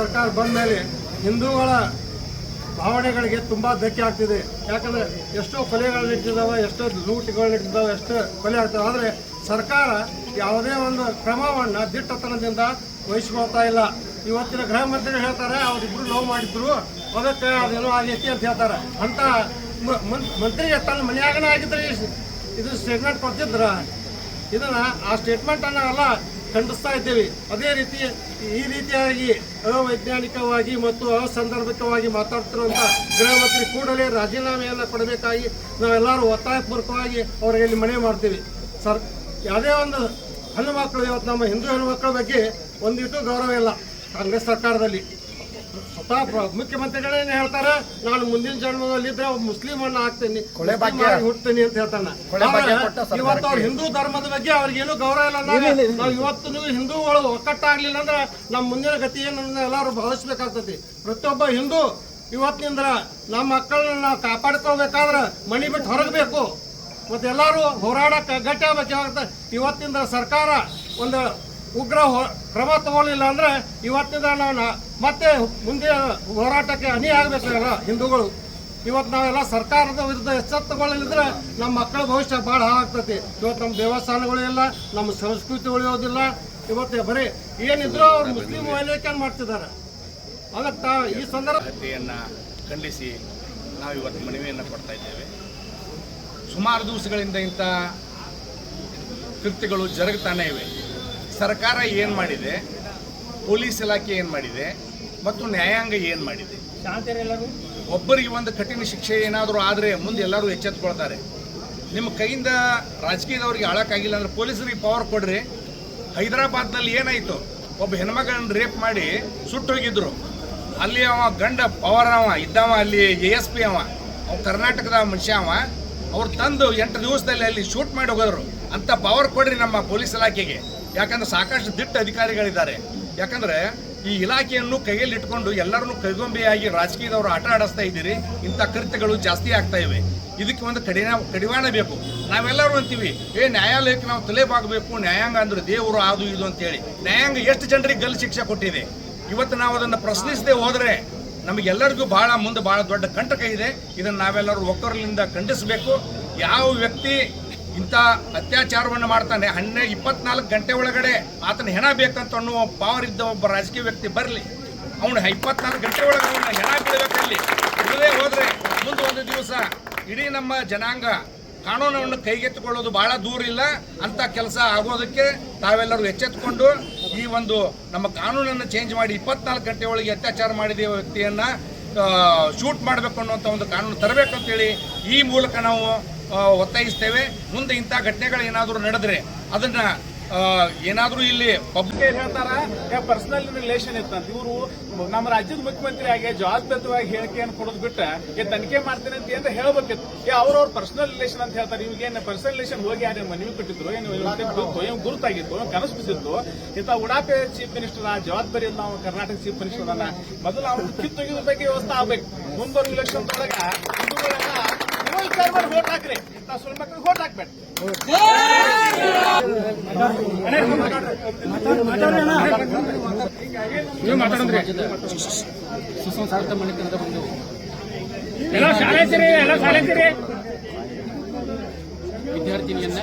ಸರ್ಕಾರ ಬಂದ ಮೇಲೆ ಹಿಂದೂಗಳ ಭಾವನೆಗಳಿಗೆ ತುಂಬ ಧಕ್ಕೆ ಆಗ್ತಿದೆ. ಯಾಕಂದ್ರೆ ಎಷ್ಟೋ ಕೊಲೆಗಳು ನಡೀತಿದ್ದಾವೆ ಎಷ್ಟೋ ಲೂಟಿಗಳು ನಡೀತಿದ್ದಾವೆ ಎಷ್ಟೋ ಕೊಲೆ ಆಗ್ತವೆ. ಆದರೆ ಸರ್ಕಾರ ಯಾವುದೇ ಒಂದು ಕ್ರಮವನ್ನು ದಿಟ್ಟತನದಿಂದ ವಹಿಸ್ಕೊಳ್ತಾ ಇಲ್ಲ. ಇವತ್ತಿನ ಗೃಹ ಮಂತ್ರಿಗಳು ಹೇಳ್ತಾರೆ ಅವರಿಬ್ಬರು ಲವ್ ಮಾಡಿದ್ರು, ಅದಕ್ಕೆ ಅದೇನೋ ಆಗೈತಿ ಅಂತ ಹೇಳ್ತಾರೆ. ಅಂತ ಮಂತ್ರಿಗೆ ತನ್ನ ಮನೆಯಾಗನೇ ಆಗಿದ್ರೆ ಇದು ಸ್ಟೇಟ್ಮೆಂಟ್ ಕೊಡ್ತಿದ್ರ ಇದನ್ನು ಆ ಸ್ಟೇಟ್ಮೆಂಟ್ ಅಲ್ಲ ಖಂಡಿಸ್ತಾ ಇದ್ದೇವೆ. ಅದೇ ರೀತಿ ಈ ರೀತಿಯಾಗಿ ಅವೈಜ್ಞಾನಿಕವಾಗಿ ಮತ್ತು ಅಸಂದರ್ಭಿಕವಾಗಿ ಮಾತಾಡ್ತಿರುವಂತಹ ಗೃಹ ಕೂಡಲೇ ರಾಜೀನಾಮೆಯನ್ನು ಕೊಡಬೇಕಾಗಿ ನಾವೆಲ್ಲರೂ ಒತ್ತಾಯಪೂರ್ವಕವಾಗಿ ಅವರಿಗೆ ಇಲ್ಲಿ ಮನವಿ ಮಾಡ್ತೀವಿ. ಸರ್, ಯಾವುದೇ ಒಂದು ಹೆಣ್ಣು ಮಕ್ಕಳು, ಇವತ್ತು ನಮ್ಮ ಹಿಂದೂ ಹೆಣ್ಣು ಮಕ್ಕಳ ಬಗ್ಗೆ ಒಂದಿಟ್ಟು ಗೌರವ ಇಲ್ಲ. ಕಾಂಗ್ರೆಸ್ ಸರ್ಕಾರದಲ್ಲಿ. ಮುಖ್ಯಮಂತ್ರಿಗಳೇನು ಹೇಳ್ತಾರೆ? ನಾನು ಮುಂದಿನ ಜನ್ಮದಲ್ಲಿದ್ರೆ ಒಬ್ಬ ಮುಸ್ಲಿಂ ಅನ್ನ ಹಾಕ್ತೇನೆ ಆಗಿ ಅಂತ ಹೇಳ್ತಾನ. ಇವತ್ತು ಅವ್ರ ಹಿಂದೂ ಧರ್ಮದ ಬಗ್ಗೆ ಅವ್ರಿಗೇನು ಗೌರವ ಇಲ್ಲ ಅಂದಾಗ ನಾವು ಇವತ್ತು ಹಿಂದೂಗಳು ಒಕ್ಕಟ್ಟಾಗ್ಲಿಲ್ಲ ಅಂದ್ರೆ ನಮ್ಮ ಮುಂದಿನ ಗತಿ ಏನು ಎಲ್ಲಾರು ಭಾವಿಸ್ಬೇಕಾಗ್ತತಿ ಪ್ರತಿಯೊಬ್ಬ ಹಿಂದೂ ಇವತ್ತಿನಿಂದ ನಮ್ಮ ಮಕ್ಕಳನ್ನ ನಾವು ಕಾಪಾಡ್ಕೋಬೇಕಾದ್ರೆ ಮನಿ ಬಿಟ್ಟು ಹೊರಗಬೇಕು. ಮತ್ತೆ ಎಲ್ಲರೂ ಹೋರಾಡಕ್ಕೆ ಗಟ್ಟಿ ಆಗ್ಬೇಕು. ಇವತ್ತಿಂದ ಸರ್ಕಾರ ಒಂದು ಉಗ್ರ ಕ್ರಮ ತಗೊಳ್ಳಿಲ್ಲ ಅಂದ್ರೆ ಇವತ್ತಿಂದ ನಾವು ಮತ್ತೆ ಮುಂದೆ ಹೋರಾಟಕ್ಕೆ ಅನಿ ಆಗ್ಬೇಕಲ್ಲ ಹಿಂದೂಗಳು. ಇವತ್ತು ನಾವೆಲ್ಲ ಸರ್ಕಾರದ ವಿರುದ್ಧ ಎಚ್ಚೆತ್ತುಕೊಳ್ಳಲಿದ್ರೆ ನಮ್ಮ ಮಕ್ಕಳ ಭವಿಷ್ಯ ಭಾಳ ಹಾಳಾಗ್ತೈತಿ. ಇವತ್ತು ನಮ್ಮ ದೇವಸ್ಥಾನಗಳು ಇಲ್ಲ, ನಮ್ಮ ಸಂಸ್ಕೃತಿ ಉಳಿಯೋದಿಲ್ಲ ಇವತ್ತು ಬರೀ ಏನಿದ್ರು ಅವ್ರು ಮುಸ್ಲಿಂ ವೈಲೇಖನ ಮಾಡ್ತಿದ್ದಾರೆ? ಅದಕ್ಕೆ ಈ ಸಂದರ್ಭ ಖಂಡಿಸಿ ನಾವು ಇವತ್ತು ಮನವಿಯನ್ನು ಕೊಡ್ತಾ ಇದ್ದೇವೆ. ಸುಮಾರು ದಿವಸಗಳಿಂದ ಇಂಥ ಕೃತ್ಯಗಳು ಜರುಗ್ತಾನೇ ಇವೆ. ಸರ್ಕಾರ ಏನು ಮಾಡಿದೆ? ಪೊಲೀಸ್ ಇಲಾಖೆ ಏನು ಮಾಡಿದೆ? ಮತ್ತು ನ್ಯಾಯಾಂಗ ಏನು ಮಾಡಿದೆ? ಒಬ್ಬರಿಗೆ ಒಂದು ಕಠಿಣ ಶಿಕ್ಷೆ ಏನಾದರೂ ಆದರೆ ಮುಂದೆ ಎಲ್ಲರೂ ಎಚ್ಚೆತ್ಕೊಳ್ತಾರೆ. ನಿಮ್ಮ ಕೈಯಿಂದ ರಾಜಕೀಯದವ್ರಿಗೆ ಆಳಕ್ಕಾಗಿಲ್ಲ ಅಂದ್ರೆ ಪೊಲೀಸರಿಗೆ ಪವರ್ ಕೊಡ್ರಿ. ಹೈದರಾಬಾದ್ನಲ್ಲಿ ಏನಾಯಿತು? ಒಬ್ಬ ಹೆಣ್ಮಗಳನ್ನ ರೇಪ್ ಮಾಡಿ ಸುಟ್ಟು ಹೋಗಿದ್ರು ಅಲ್ಲಿ ಅವ ಗಂಡ ಪವರ್ ಅವ ಇದ್ದವ ಅಲ್ಲಿ ಎ ಎಸ್ ಪಿ ಅವ ಅವ ಕರ್ನಾಟಕದ ಮನುಷ್ಯ ಅವ. ಅವ್ರು ತಂದು ಎಂಟು ದಿವಸದಲ್ಲಿ ಅಲ್ಲಿ ಶೂಟ್ ಮಾಡಿ ಹೋಗೋದ್ರು. ಅಂತ ಪವರ್ ಕೊಡ್ರಿ ನಮ್ಮ ಪೊಲೀಸ್ ಇಲಾಖೆಗೆ. ಯಾಕಂದ್ರೆ ಸಾಕಷ್ಟು ದಿಟ್ಟ ಅಧಿಕಾರಿಗಳಿದ್ದಾರೆ. ಯಾಕಂದ್ರೆ ಈ ಇಲಾಖೆಯನ್ನು ಕೈಯಲ್ಲಿ ಇಟ್ಕೊಂಡು ಎಲ್ಲರನ್ನು ಕೈಗೊಂಬೆಯಾಗಿ ರಾಜಕೀಯದವರು ಆಟ ಆಡಿಸ್ತಾ ಇದ್ದೀರಿ, ಇಂಥ ಕೃತ್ಯಗಳು ಜಾಸ್ತಿ ಆಗ್ತಾ ಇವೆ. ಇದಕ್ಕೆ ಒಂದು ಕಡಿನ ಕಡಿವಾಣ ಬೇಕು. ನಾವೆಲ್ಲರೂ ಅಂತೀವಿ, ಏ, ನ್ಯಾಯಾಲಯಕ್ಕೆ ನಾವು ತಲೆಬಾಗಬೇಕು, ನ್ಯಾಯಾಂಗ ಅಂದ್ರೆ ದೇವರು, ಅದು, ಇದು ಅಂತೇಳಿ. ನ್ಯಾಯಾಂಗ ಎಷ್ಟು ಜನರಿಗೆ ಗಲ್ಲು ಶಿಕ್ಷೆ ಕೊಟ್ಟಿದೆ? ಇವತ್ತು ನಾವು ಅದನ್ನು ಪ್ರಶ್ನಿಸದೆ ಹೋದರೆ ನಮಗೆಲ್ಲರಿಗೂ ಬಹಳ ಮುಂದೆ ಬಹಳ ದೊಡ್ಡ ಕಂಟಕ ಇದೆ. ಇದನ್ನು ನಾವೆಲ್ಲರೂ ಒಕ್ಕರಲಿಂದ ಖಂಡಿಸಬೇಕು. ಯಾವ ವ್ಯಕ್ತಿ ಇಂಥ ಅತ್ಯಾಚಾರವನ್ನು ಮಾಡ್ತಾನೆ. ಹನ್ನೆ ಇಪ್ಪತ್ನಾಲ್ಕು ಗಂಟೆ ಒಳಗಡೆ ಆತನ ಹೆಣ ಬೇಕಂತ ಅನ್ನುವ ಪವರ್ ಇದ್ದ ಒಬ್ಬ ರಾಜಕೀಯ ವ್ಯಕ್ತಿ ಬರಲಿ. ಅವನು ಇಪ್ಪತ್ನಾಲ್ಕು ಗಂಟೆ ಒಳಗೆ ಅವನ ಹೆಣ ಬೀಳಬೇಕಲ್ಲಿ ಇಲ್ಲದೆ ಹೋದರೆ ಮುಂದೆ ಒಂದು ದಿವಸ ಇಡೀ ನಮ್ಮ ಜನಾಂಗ ಕಾನೂನನ್ನು ಕೈಗೆತ್ತಿಕೊಳ್ಳೋದು ಬಹಳ ದೂರ ಇಲ್ಲ. ಅಂತ ಕೆಲಸ ಆಗೋದಕ್ಕೆ ತಾವೆಲ್ಲರೂ ಎಚ್ಚೆತ್ತುಕೊಂಡು ಈ ಒಂದು ನಮ್ಮ ಕಾನೂನನ್ನು ಚೇಂಜ್ ಮಾಡಿ ಇಪ್ಪತ್ನಾಲ್ಕು ಗಂಟೆ ಒಳಗೆ ಅತ್ಯಾಚಾರ ಮಾಡಿದ ವ್ಯಕ್ತಿಯನ್ನು ಶೂಟ್ ಮಾಡಬೇಕು ಅನ್ನುವಂಥ ಒಂದು ಕಾನೂನು ತರಬೇಕಂತೇಳಿ ಈ ಮೂಲಕ ನಾವು ಒತ್ತಾಯಿಸ್ತೇವೆ. ಮುಂದೆ ಇಂಥ ಘಟನೆಗಳು ಏನಾದರೂ ನಡೆದ್ರೆ ಅದನ್ನ ಏನಾದರೂ ಇಲ್ಲಿ ಪಬ್ಲಿಕ್ ಹೇಳ್ತಾರೆ? ಪರ್ಸನಲ್ ರಿಲೇಷನ್ ಇತ್ತಂತ ಇವರು ನಮ್ಮ ರಾಜ್ಯದ ಮುಖ್ಯಮಂತ್ರಿಯಾಗಿ ಜವಾಬ್ದಾರಿತವಾಗಿ ಹೇಳಿಕೆಯನ್ನು ಕೊಡೋದು ಬಿಟ್ಟ ಏ ತನಿಖೆ ಮಾಡ್ತೇನೆ ಅಂತ ಏನಂತ ಹೇಳ್ಬೇಕಿತ್ತು. ಏ, ಅವ್ರವ್ರ ಪರ್ಸನಲ್ ರಿಲೇಷನ್ ಅಂತ ಹೇಳ್ತಾರೆ. ಇವಾಗ ಏನು ಪರ್ಸನಲ್ ರಿಲೇಷನ್ ಹೋಗಿ ಯಾರು ಮನವಿ ಕೊಟ್ಟಿದ್ರು? ಏನು ಗುರುತಾಗಿತ್ತು? ಕನಸು ಬಿದ್ದಿತ್ತು ಇಂಥ ಉಡಾಪೆ ಚೀಫ್ ಮಿನಿಸ್ಟರ್ ಜವಾಬ್ದಾರಿ ನಾವು ಕರ್ನಾಟಕ ಚೀಫ್ ಮಿನಿಸ್ಟರ್ ಮೊದಲು ಅವ್ರು ಕಿತ್ತೊಗಿದ ಬಗ್ಗೆ ವ್ಯವಸ್ಥೆ ಆಗ್ಬೇಕು. ಮುಂಬರುವ ಇಲೆಕ್ಷನ್ ಒಳಗ ನೀವು ವಿಚಾರ ಮಾಡಿ ವೋಟ್ ಹಾಕ್ರಿ. ಇಂಥ ಸುಳ್ಳು ಮಕ್ಕಳಿಗೆ ವೋಟ್ ಹಾಕ್ಬೇಡಿ. ಸುಸಂಸ್ಕೃತ ಮನೆತನದ ಒಂದು ವಿದ್ಯಾರ್ಥಿನಿಯನ್ನ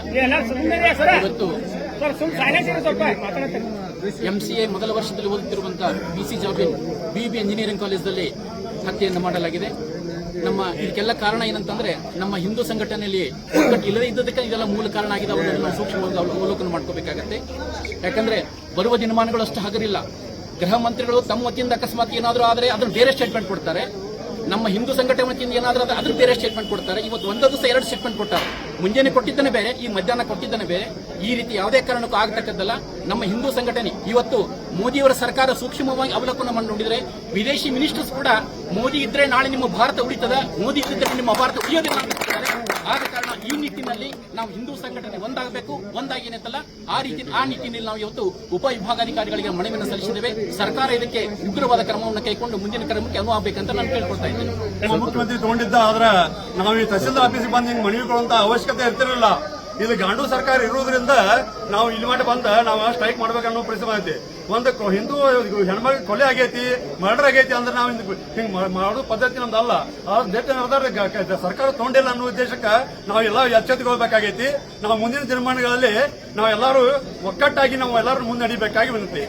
ಇವತ್ತು ಎಂಸಿಎ ಮೊದಲ ವರ್ಷದಲ್ಲಿ ಓದುತ್ತಿರುವಂತಹ ಬಿಸಿ ಜಾಬಿನ್ ಬಿಬಿ ಇಂಜಿನಿಯರಿಂಗ್ ಕಾಲೇಜಲ್ಲಿ ಹತ್ಯೆಯನ್ನು ಮಾಡಲಾಗಿದೆ. ನಮ್ಮ ಇದಕ್ಕೆಲ್ಲ ಕಾರಣ ಏನಂತಂದ್ರೆ ನಮ್ಮ ಹಿಂದೂ ಸಂಘಟನೆಯಲ್ಲಿ ಇಲ್ಲದೇ ಇದ್ದದಕ್ಕೆ ಇದೆಲ್ಲ ಮೂಲ ಕಾರಣ ಆಗಿದೆ. ಅವರನ್ನು ನಾವು ಸೂಕ್ಷ್ಮವಾಗಿ ಅವಲ- ಅವಲೋಕನ ಮಾಡ್ಕೋಬೇಕಾಗತ್ತೆ. ಯಾಕಂದ್ರೆ ಬರುವ ದಿನಮಾನಗಳು ಅಷ್ಟು ಹಗರಿಲ್ಲ. ಗೃಹ ಮಂತ್ರಿಗಳು ತಮ್ಮ ವತಿಯಿಂದ ಅಕಸ್ಮಾತ್ ಏನಾದರೂ ಆದರೆ ಅದನ್ನು ಬೇರೆ ಸ್ಟೇಟ್ಮೆಂಟ್ ಕೊಡ್ತಾರೆ. ನಮ್ಮ ಹಿಂದೂ ಸಂಘಟನೆ ವತಿಯಿಂದ ಏನಾದರೂ ಆದರೆ ಅದ್ರ ಬೇರೆ ಸ್ಟೇಟ್ಮೆಂಟ್ ಕೊಡ್ತಾರೆ. ಇವತ್ತು ಒಂದೊಂದು ದಿವಸ ಎರಡು ಸ್ಟೇಟ್ಮೆಂಟ್ ಕೊಟ್ಟಾರೆ ಮುಂಜಾನೆ ಕೊಟ್ಟಿದ್ದಾನೆ ಬೇರೆ, ಈ ಮಧ್ಯಾಹ್ನ ಕೊಟ್ಟಿದ್ದಾನೆ ಬೇರೆ. ಈ ರೀತಿ ಯಾವುದೇ ಕಾರಣಕ್ಕೂ ಆಗತಕ್ಕದ್ದಲ್ಲ. ನಮ್ಮ ಹಿಂದೂ ಸಂಘಟನೆ ಇವತ್ತು ಮೋದಿಯವರ ಸರ್ಕಾರ ಸೂಕ್ಷ್ಮವಾಗಿ ಅವಲೋಕನ ಮಾಡಿ ನೋಡಿದ್ರೆ ವಿದೇಶಿ ಮಿನಿಸ್ಟರ್ಸ್ ಕೂಡ ಮೋದಿ ಇದ್ರೆ ನಾಳೆ ನಿಮ್ಮ ಭಾರತ ಉಳಿತದ, ಮೋದಿ ಇದ್ರೆ ನಿಮ್ಮ ಭಾರತ ಉಳಿಯೋದಿಲ್ಲ. ಆದ ಕಾರಣ ಈ ನಿಟ್ಟಿನಲ್ಲಿ ನಾವು ಹಿಂದೂ ಸಂಘಟನೆ ಒಂದಾಗಬೇಕು, ಒಂದಾಗಿ ಏನಂತಲ್ಲ, ಆ ರೀತಿ, ಆ ನಿಟ್ಟಿನಲ್ಲಿ ನಾವು ಇವತ್ತು ಉಪವಿಭಾಗಾಧಿಕಾರಿಗಳಿಗೆ ಮನವಿಯನ್ನು ಸಲ್ಲಿಸಿದ್ದೇವೆ. ಸರ್ಕಾರ ಇದಕ್ಕೆ ಉಗ್ರವಾದ ಕ್ರಮವನ್ನು ಕೈಗೊಂಡು ಮುಂದಿನ ಕ್ರಮಕ್ಕೆ ಅನುವು ಆಗಬೇಕಂತ ನಾನು ಕೇಳ್ಕೊಳ್ತಾ ಇದ್ದೇನೆ. ಮುಖ್ಯಮಂತ್ರಿ ತಗೊಂಡಿದ್ದ, ಆದ್ರೆ ನಾವು ಈ ತಹಸೀಲ್ದಾರ್ ಆಫೀಸ್ಗೆ ಬಂದು ಹಿಂಗ್ ಮನವಿ ಕೊಡುವಂತ ಅವಶ್ಯಕತೆ ಇರ್ತಿರಲಿಲ್ಲ. ಇದು ಗಾಂಡು ಸರ್ಕಾರ ಇರೋದ್ರಿಂದ ನಾವು ಇಲ್ಲಿ ಮಾಡಿ ಬಂದ, ನಾವು ಸ್ಟ್ರೈಕ್ ಮಾಡ್ಬೇಕನ್ನೋ ಪರಿಸ್ಥಿತಿ ಐತಿ ಒಂದು ಹಿಂದೂ ಹೆಣ್ಮಕ್ಳು ಕೊಲೆ ಆಗೈತಿ ಮರ್ಡರ್ ಆಗೈತಿ ಅಂದ್ರೆ ನಾವು ಹಿಂಗ್ ಮಾಡೋ ಪದ್ಧತಿ ನಮ್ದಲ್ಲ. ಅದ್ರ ಸರ್ಕಾರ ತೊಗೊಂಡಿಲ್ಲ ಅನ್ನೋ ಉದ್ದೇಶಕ್ಕೆ ನಾವು ಎಲ್ಲ ಎಚ್ಚೆತ್ತುಕೊಳ್ಬೇಕಾಗೈತಿ ನಾವು ಮುಂದಿನ ದಿನಮಾನಗಳಲ್ಲಿ ನಾವೆಲ್ಲರೂ ಒಕ್ಕಟ್ಟಾಗಿ ನಾವು ಎಲ್ಲರೂ ಮುನ್ನಡಿಬೇಕಾಗಿ ವಿನಂತಿ.